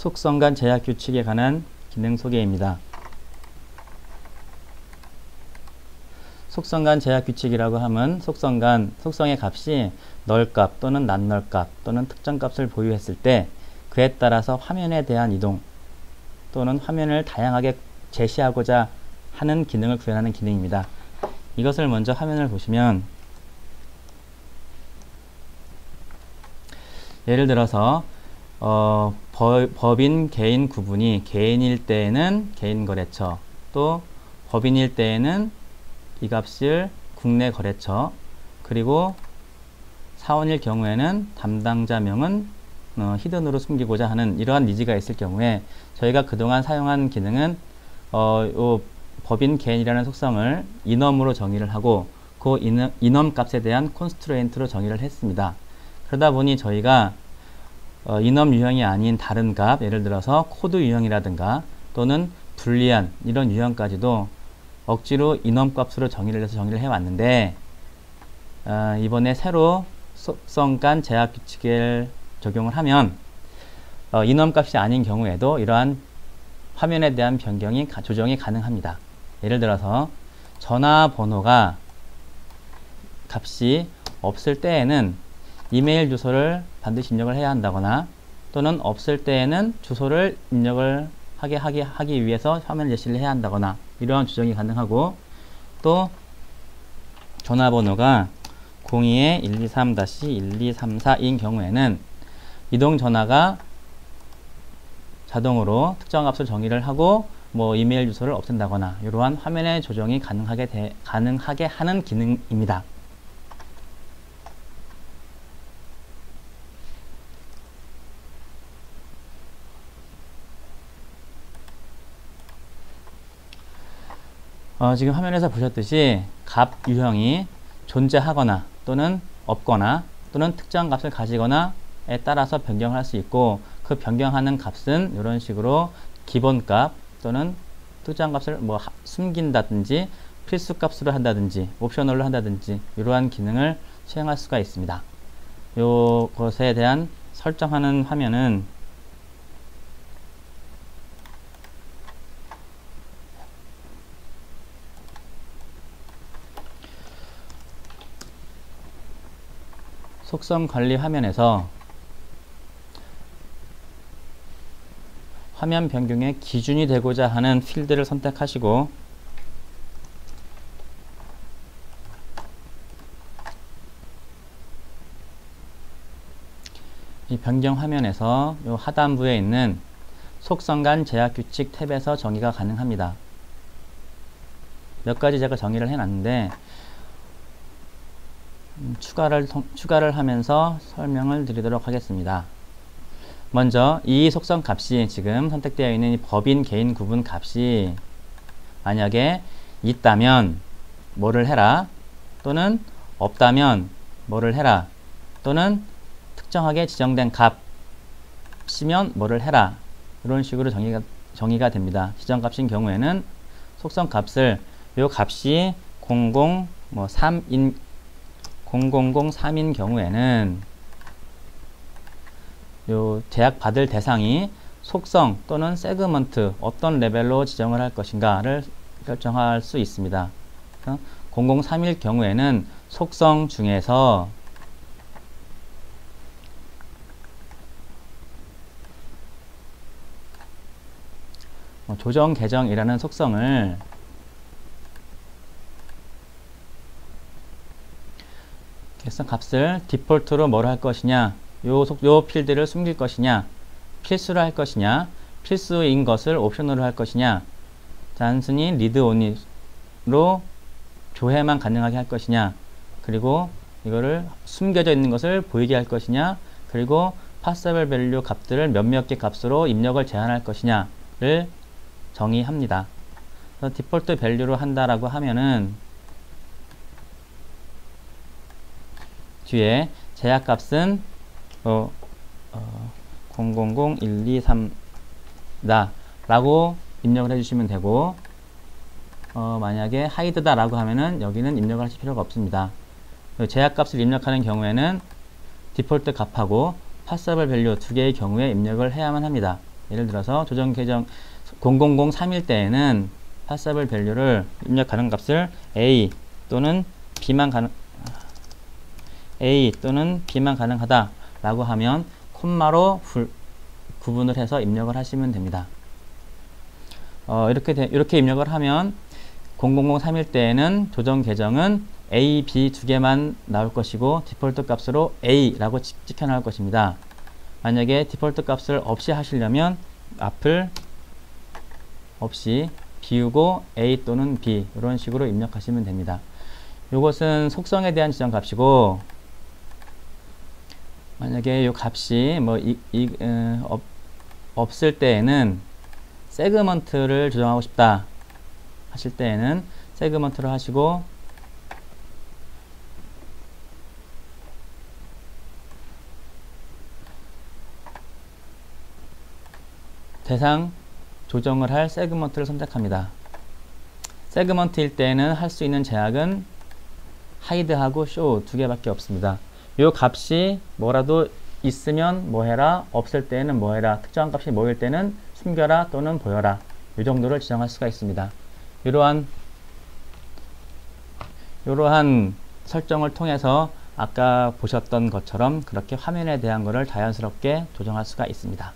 속성 간 제약 규칙에 관한 기능 소개입니다. 속성 간 제약 규칙이라고 하면 속성 간 속성의 값이 널값 또는 난널값 또는 특정 값을 보유했을 때 그에 따라서 화면에 대한 이동 또는 화면을 다양하게 제시하고자 하는 기능을 구현하는 기능입니다. 이것을 먼저 화면을 보시면 예를 들어서 어, 법, 인 개인 구분이 개인일 때에는 개인 거래처 또 법인일 때에는 이 값을 국내 거래처 그리고 사원일 경우에는 담당자명은 어, 히든으로 숨기고자 하는 이러한 니즈가 있을 경우에 저희가 그동안 사용한 기능은 어, 법인 개인이라는 속성을 인엄으로 정의를 하고 그 인엄 값에 대한 콘스트레인트로 정의를 했습니다. 그러다 보니 저희가 어, 인엄 유형이 아닌 다른 값, 예를 들어서 코드 유형이라든가 또는 불리한 이런 유형까지도 억지로 인엄 값으로 정의를 해서 정의를 해왔는데 어, 이번에 새로 속성간 제약 규칙을 적용을 하면 어, 인엄 값이 아닌 경우에도 이러한 화면에 대한 변경이 조정이 가능합니다. 예를 들어서 전화번호가 값이 없을 때에는 이메일 주소를 반드시 입력을 해야 한다거나 또는 없을 때에는 주소를 입력을 하게 하기, 하기 위해서 화면 제시를 해야 한다거나 이러한 조정이 가능하고 또 전화번호가 02-123-1234인 경우에는 이동 전화가 자동으로 특정 값을 정의를 하고 뭐 이메일 주소를 없앤다거나 이러한 화면의 조정이 가능하게 되, 가능하게 하는 기능입니다. 어, 지금 화면에서 보셨듯이 값 유형이 존재하거나 또는 없거나 또는 특정 값을 가지거나에 따라서 변경할 수 있고 그 변경하는 값은 이런 식으로 기본값 또는 특정 값을 뭐 숨긴다든지 필수 값으로 한다든지 옵셔널로 한다든지 이러한 기능을 수행할 수가 있습니다. 요것에 대한 설정하는 화면은 속성 관리 화면에서 화면 변경의 기준이 되고자 하는 필드를 선택하시고 이 변경 화면에서 이 하단부에 있는 속성 간 제약 규칙 탭에서 정의가 가능합니다. 몇 가지 제가 정의를 해놨는데 음, 추가를, 추가를 하면서 설명을 드리도록 하겠습니다. 먼저 이 속성 값이 지금 선택되어 있는 이 법인 개인 구분 값이 만약에 있다면 뭐를 해라 또는 없다면 뭐를 해라 또는 특정하게 지정된 값이면 뭐를 해라 이런 식으로 정의가, 정의가 됩니다. 지정값인 경우에는 속성 값을 이 값이 00 뭐 3인 0003인 경우에는 요 제약 받을 대상이 속성 또는 세그먼트 어떤 레벨로 지정을 할 것인가를 결정할 수 있습니다. 0031 경우에는 속성 중에서 뭐 조정 계정이라는 속성을 그래서 값을 디폴트로 뭘 할 것이냐? 요, 속, 요 필드를 숨길 것이냐? 필수로 할 것이냐? 필수인 것을 옵션으로 할 것이냐? 단순히 리드 온리로 조회만 가능하게 할 것이냐? 그리고 이거를 숨겨져 있는 것을 보이게 할 것이냐? 그리고 파서블 밸류 값들을 몇몇 개 값으로 입력을 제한할 것이냐를 정의합니다. 디폴트 밸류로 한다라고 하면은 뒤에 제약값은 어, 어, 000123다 라고 입력을 해주시면 되고 어, 만약에 하이드다 라고 하면은 여기는 입력을 하실 필요가 없습니다. 제약값을 입력하는 경우에는 디폴트 값하고 파서블 밸류 두 개의 경우에 입력을 해야만 합니다. 예를 들어서 조정 계정 0003일 때에는 파서블 밸류를 입력 가능 값을 a 또는 b만 가능 a 또는 b만 가능하다 라고 하면 콤마로 불, 구분을 해서 입력을 하시면 됩니다. 어, 이렇게 되, 이렇게 입력을 하면 0003일 때에는 조정 계정은 A, B 두 개만 나올 것이고 디폴트 값으로 A라고 찍혀 나올 것입니다. 만약에 디폴트 값을 없이 하시려면 앞을 없이 비우고 A 또는 B 이런 식으로 입력하시면 됩니다. 이것은 속성에 대한 지정 값이고 만약에 이 값이 뭐 이, 이, 어, 없, 없을 때에는 세그먼트를 조정하고 싶다 하실 때에는 세그먼트를 하시고 대상 조정을 할 세그먼트를 선택합니다. 세그먼트일 때는 할 수 있는 제약은 하이드하고 쇼 두 개밖에 없습니다. 이 값이 뭐라도 있으면 뭐 해라, 없을 때는 뭐 해라, 특정한 값이 뭐일 때는 숨겨라 또는 보여라. 이 정도를 지정할 수가 있습니다. 이러한 이러한 설정을 통해서 아까 보셨던 것처럼 그렇게 화면에 대한 것을 자연스럽게 조정할 수가 있습니다.